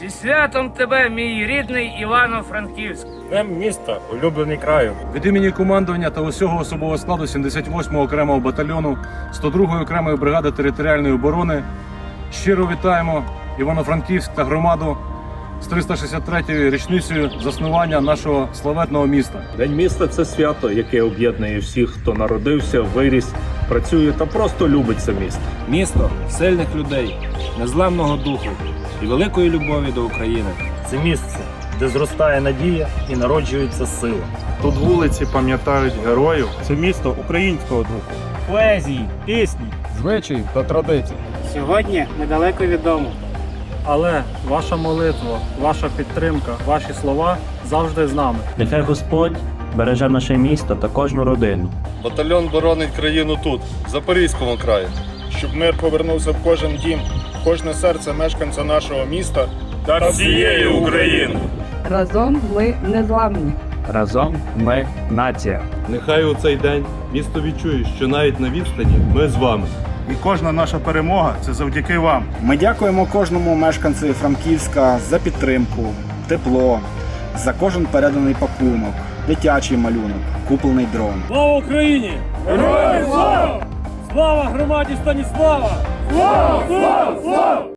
Зі святом тебе, мій рідний Івано-Франківськ. Днем міста, улюблений краю. Від імені командування та усього особового складу 78-го окремого батальйону 102-ї окремої бригади територіальної оборони щиро вітаємо Івано-Франківськ та громаду з 363-ю річницею заснування нашого славетного міста. День міста це свято, яке об'єднує всіх, хто народився, виріс, працює та просто любить це місто. Місто сильних людей, незламного духу і великої любові до України. Це місце, де зростає надія і народжується сила. Тут вулиці пам'ятають героїв. Це місто українського духу, поезії, пісні. звичаї та традицій. Сьогодні недалеко від дому. Але ваша молитва, ваша підтримка, ваші слова завжди з нами. Нехай Господь береже наше місто та кожну родину. Батальйон боронить країну тут, в Запорізькому краї. щоб мир повернувся в кожен дім, кожне серце мешканця нашого міста Та всієї України. Разом ми незламні. Разом ми нація. Нехай у цей день місто відчує, що навіть на відстані ми з вами. І кожна наша перемога це завдяки вам. Ми дякуємо кожному мешканцю Франківська за підтримку, тепло, за кожен переданий пакунок, дитячий малюнок, куплений дрон. Слава Україні! Героям слава! Слава громаді Станіслава! Слава! Слава! Слава!